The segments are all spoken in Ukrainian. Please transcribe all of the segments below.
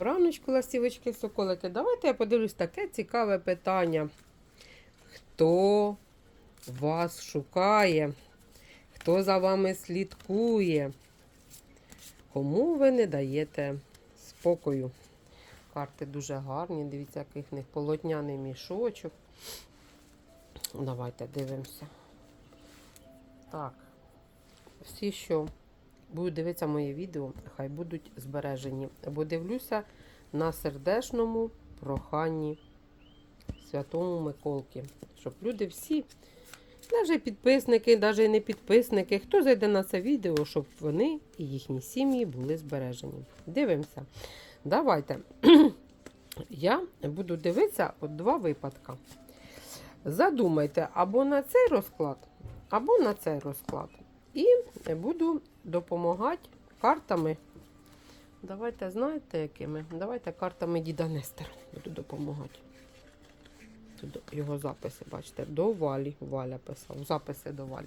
Раночку, ластівочки, соколики. Давайте я подивлюсь таке цікаве питання. Хто вас шукає? Хто за вами слідкує? Кому ви не даєте спокою? Карти дуже гарні, дивіться, який в них полотняний мішочок. Давайте дивимося. Так. Всі, що будуть дивитися моє відео, хай будуть збережені. Бо дивлюся на сердечному проханні Святому Миколки. Щоб люди всі, навіть підписники, навіть не підписники, хто зайде на це відео, щоб вони і їхні сім'ї були збережені. Дивимося. Давайте. Я буду дивитися от два випадка. Задумайте або на цей розклад, або на цей розклад. І буду допомагати картами. Давайте, знаєте, якими? Давайте картами Діда Нестера буду допомагати. Тут його записи, бачите, до валі. Валя писав. Записи до валі.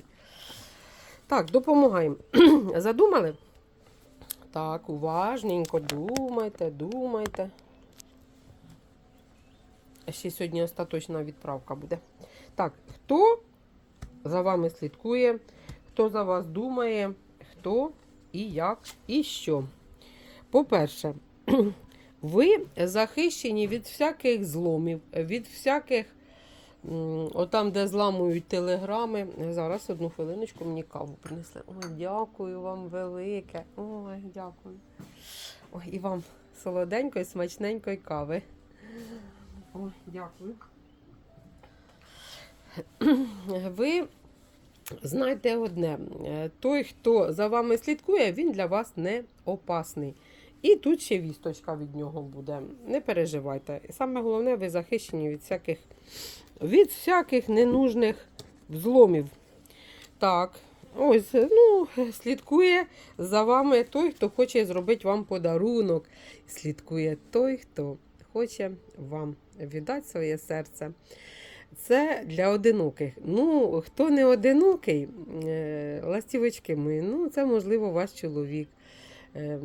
Так, допомагаємо. Задумали? Так, уважненько думайте, думайте. Ще сьогодні остаточна відправка буде. Так, хто за вами слідкує, хто за вас думає, хто і як, і що. По-перше, ви захищені від всяких зломів, від всяких, отам, де зламують телеграми. Зараз одну хвилиночку мені каву принесли. Ой, дякую вам велике. Ой, дякую. Ой, і вам солоденької, смачненької кави. Ой, дякую. Ви знаєте одне, е, той, хто за вами слідкує, він для вас не опасний. І тут ще вісточка від нього буде. Не переживайте. І саме головне, ви захищені від всяких, від всяких ненужних взломів. Так, ось, ну, слідкує за вами той, хто хоче зробити вам подарунок. Слідкує той, хто хоче вам віддати своє серце. Це для одиноких. Ну, хто не одинокий, е, ластівочки ми, ну, це, можливо, ваш чоловік. Ем,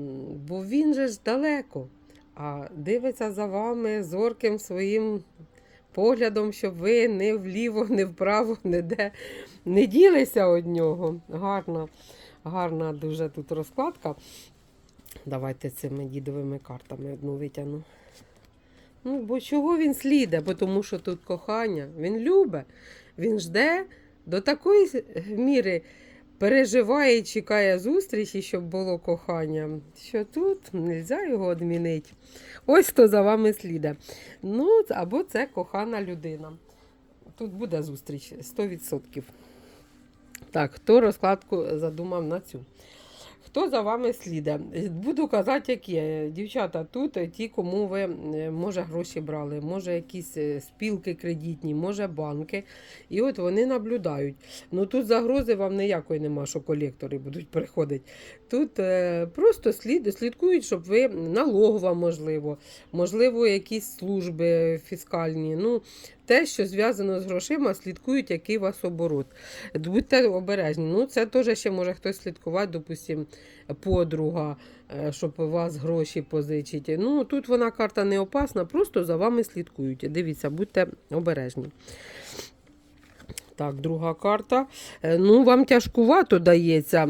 Бо він же ж далеко, а дивиться за вами зорким своїм поглядом, щоб ви не вліво, не вправо, не де не ділися від нього. Гарна, гарна дуже тут розкладка. Давайте цими дідовими картами одну витягну. Ну, бо чого він сліде? Бо тому що тут кохання. Він любить, він жде до такої міри переживає чекає зустрічі, щоб було кохання. Що тут не можна його відмінити. Ось хто за вами сліде. Ну, або це кохана людина. Тут буде зустріч 100%. Так, хто розкладку задумав на цю? Хто за вами сліде? Буду казати, як є. Дівчата, тут ті, кому ви, може, гроші брали, може, якісь е, спілки кредитні, може, банки. І от вони наблюдають. Ну тут загрози вам ніякої нема, що колектори будуть приходити. Тут е, просто слід, слідкують, щоб ви налогова, можливо, можливо, якісь служби фіскальні. Ну, те, що зв'язано з грошима, слідкують, який у вас оборот. Будьте обережні. Ну, це теж ще може хтось слідкувати, допустим, подруга, е, щоб у вас гроші позичити. Ну, тут вона карта не опасна, просто за вами слідкують. Дивіться, будьте обережні. Так, друга карта. Е, Ну, вам тяжкувато дається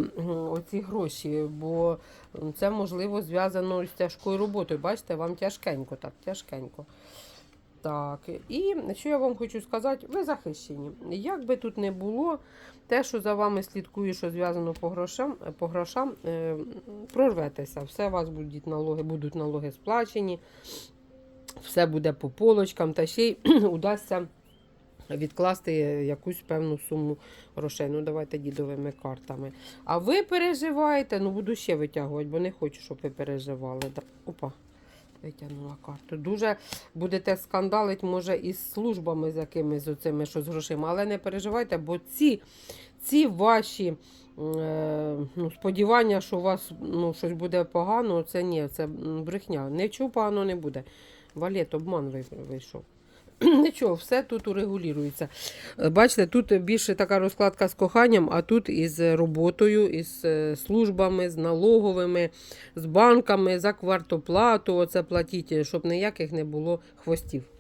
оці гроші, бо це можливо зв'язано з тяжкою роботою. Бачите, вам тяжкенько, так, тяжкенько. Так, і що я вам хочу сказати, ви захищені. Як би тут не було, те, що за вами слідкує, що зв'язано по грошам, по грошам е, прорветеся. Все у вас будуть налоги, будуть налоги сплачені, все буде по полочкам, та ще й удасться відкласти якусь певну суму грошей. Ну, давайте дідовими картами. А ви переживаєте, ну буду ще витягувати, бо не хочу, щоб ви переживали. Опа. Витягнула карту. Дуже будете скандалити, може, із службами з якимись оцими, що з грошима. Але не переживайте, бо ці, ці ваші е, ну, сподівання, що у вас ну, щось буде погано, це ні, це брехня. Нічого поганого не буде. Валет, обман вийшов. Нічого, все тут урегулюється. Е, Бачите, тут більше така розкладка з коханням, а тут із роботою, із е, службами, з налоговими, з банками, за квартоплату. Оце платіть, щоб ніяких не було хвостів.